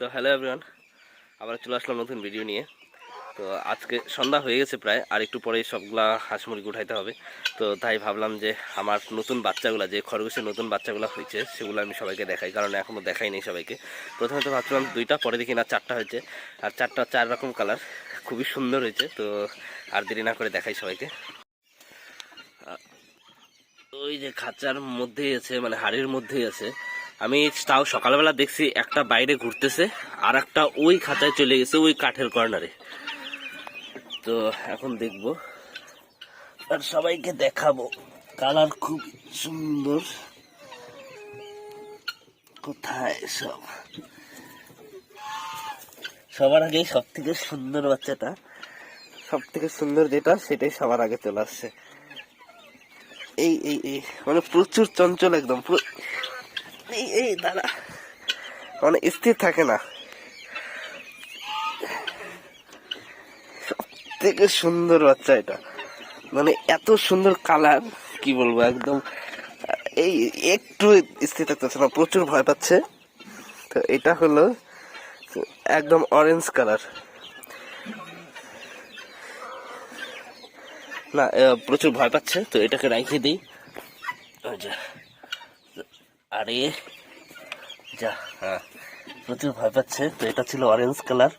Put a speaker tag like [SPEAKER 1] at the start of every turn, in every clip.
[SPEAKER 1] তো hello everyone আবার চলে আসলাম নতুন ভিডিও নিয়ে। তো আজকে সন্ধ্যা হয়ে গেছে প্রায়, আর একটু পরেই সবগুলা হাঁস মুরগি উঠাইতে হবে। তো তাই ভাবলাম যে আমার নতুন বাচ্চাগুলো, যে খরগোশের নতুন বাচ্চাগুলো হয়েছে, সেগুলো আমি সবাইকে দেখাই, কারণ এখনও দেখাই নেই সবাইকে। প্রথমে তো ভাবছিলাম দুইটা, পরে দেখি না চারটা হয়েছে। আর চারটা চার রকম কালার খুবই সুন্দর হয়েছে, তো আর দেরি না করে দেখাই সবাইকে। ওই যে খাঁচার মধ্যেই আছে মানে হাড়ির মধ্যেই আছে। আমি তাও সকালবেলা দেখছি একটা বাইরে ঘুরতেছে, আর একটা ওই খাঁচায় চলে গেছে, ওই কাঠের কর্নারে। তো এখন দেখব। আর সবাইকে দেখাবো কালার খুব সুন্দর। কোথায় সব? সবার আগে সব থেকে সুন্দর বাচ্চাটা সব থেকে সুন্দর যেটা, সেটাই সবার আগে চলে আসছে। এই এই এই মানে প্রচুর চঞ্চল একদম এই এই দাদা মানে স্থির থাকে না। থেকে সুন্দর বাচ্চা এটা। মানে এত সুন্দর কালার, কি বলব, একদম, এই একটু স্থির থাকতেছে না, প্রচুর ভয় পাচ্ছে। তো এটা হলো একদম অরেঞ্জ কালার। না প্রচুর ভয় পাচ্ছে, তো এটাকে রাখে দিই। যা। আরে যা। হ্যাঁ। প্রচুর ভয় পাচ্ছে। তো এটা ছিল অরেঞ্জ কালার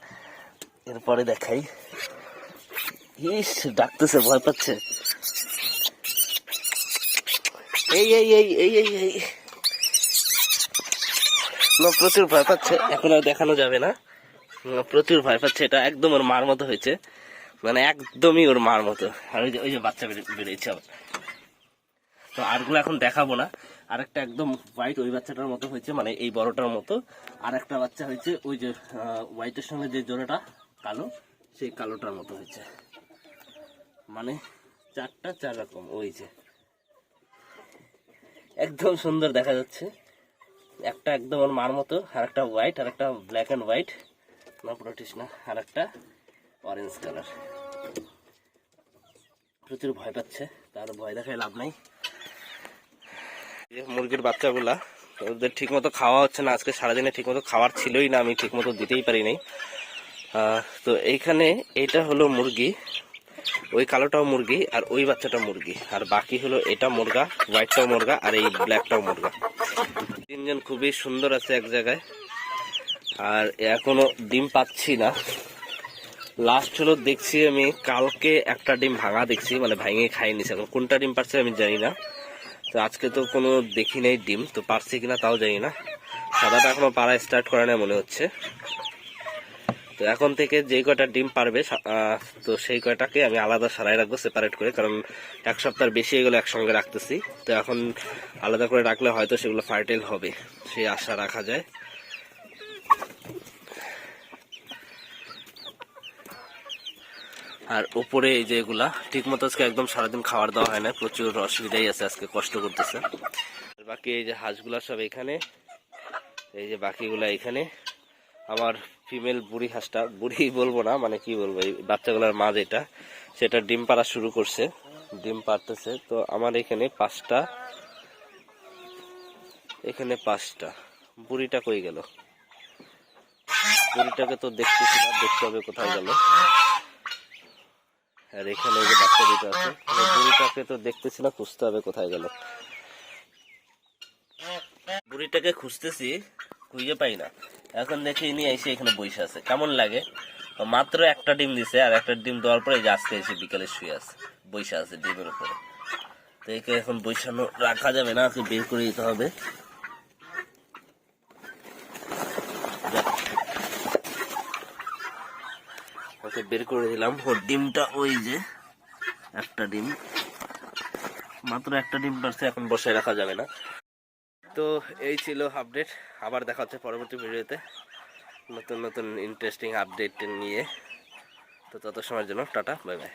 [SPEAKER 1] এরপরে দেখাই। ইস ডাকতেছে ভয় পাচ্ছে। এই এই এই এই এই এই। না প্রচুর ভয় পাচ্ছে। এখন আর দেখানো যাবে না। প্রচুর ভয় পাচ্ছে। এটা একদম ওর মার মতো হয়েছে। মানে একদমই ওর মার মতো। আর ওই যে ওই যে বাচ্চা বেরিয়ে- বেরিয়েছে আবার। তো আরগুলো এখন দেখাবো না। আরেকটা একদম হোয়াইট ওই বাচ্চাটার মতো হয়েছে মানে এই বড়টার মতো। আর একটা বাচ্চা হয়েছে, ওই যে হোয়াইটের সঙ্গে যে জোড়াটা কালো, সেই কালোটার মতো হয়েছে। মানে চারটা চার রকম, ওই যে। একদম সুন্দর দেখা যাচ্ছে। একটা একদম ওর মার মতো আর একটা হোয়াইট আর একটা ব্ল্যাক অ্যান্ড হোয়াইট না পুরোটিস না আর একটা অরেঞ্জ কালার প্রচুর ভয় পাচ্ছে, তার ভয় দেখায় লাভ নাই। মুরগির বাচ্চাগুলা, ওদের ঠিক মতো খাওয়া হচ্ছে না, আজকে সারাদিনে ঠিক মতো খাওয়ার ছিলই না, আমি ঠিক মতো দিতেই পারিনি। তো এইখানে এইটা হলো মুরগি, ওই কালোটাও মুরগি আর ওই বাচ্চাটা মুরগি। আর বাকি হলো এটা মুরগা, হোয়াইটটাও মুরগা আর এই ব্ল্যাকটাও মুরগা। তিনজন খুবই সুন্দর আছে এক জায়গায়। আর এখনও ডিম পাচ্ছি না। লাস্ট হলো দেখছি আমি, কালকে একটা ডিম ভাঙা দেখছি মানে ভাঙে খাইনি এখন কোনটা ডিম পারছে আমি জানি না। তো আজকে তো কোনো দেখি নাই ডিম, তো পারছি কিনা তাও জানি না। সাদাটা এখনও পাড়া স্টার্ট করে না মনে হচ্ছে। তো এখন থেকে যে কয়টা ডিম পারবে তো সেই কয়টাকে আমি আলাদা সারাই রাখব সেপারেট করে, কারণ এক সপ্তাহ বেশি এগুলো একসঙ্গে রাখতেছি। তো এখন আলাদা করে রাখলে হয়তো সেগুলো ফার্টাইল হবে, সেই আশা রাখা যায়। আর উপরে এই যে এগুলা ঠিক মতো আজকে একদম সারাদিন খাবার দেওয়া হয় না প্রচুর অসুবিধাই আছে আজকে, কষ্ট করতেছে। আর বাকি এই যে হাঁসগুলা সব এখানে, এই যে বাকিগুলা এখানে। আমার ফিমেল বুড়ি হাঁসটা, বুড়ি বলব না মানে কি বলব, এই বাচ্চাগুলোর মা যেটা, সেটা ডিম পাড়া শুরু করছে, ডিম পারতেছে তো আমার এখানে পাঁচটা এখানে পাঁচটা। বুড়িটা কই গেল? বুড়িটাকে তো দেখতেছি না, দেখতে হবে কোথায় গেল। আর এখানে যে বাচ্চা দুটো আছে বুড়িটাকে তো দেখতেছি না খুঁজতে হবে কোথায় গেল। বুড়িটাকে খুঁজতেছি, খুঁজে পাই না। এখন দেখি নিয়ে এসে এখানে বসে আছে। কেমন লাগে? মাত্র একটা ডিম দিছে, আর একটা ডিম দেওয়ার পরে আজকে এসে বিকালে শুয়ে আছে, বসে আছে ডিমের উপরে। তো একে এখন বৈশানো রাখা যাবে না ওকে বের করে দিতে হবে। ওকে বের করে দিলাম। ওর ডিমটা ওই যে, একটা ডিম। মাত্র একটা ডিম পারছে, এখন বসায় রাখা যাবে না। তো এই ছিল আপডেট আবার দেখা হচ্ছে পরবর্তী ভিডিওতে। নতুন নতুন ইন্টারেস্টিং আপডেট নিয়ে। তো তত সময়ের জন্য টাটা বাই বাই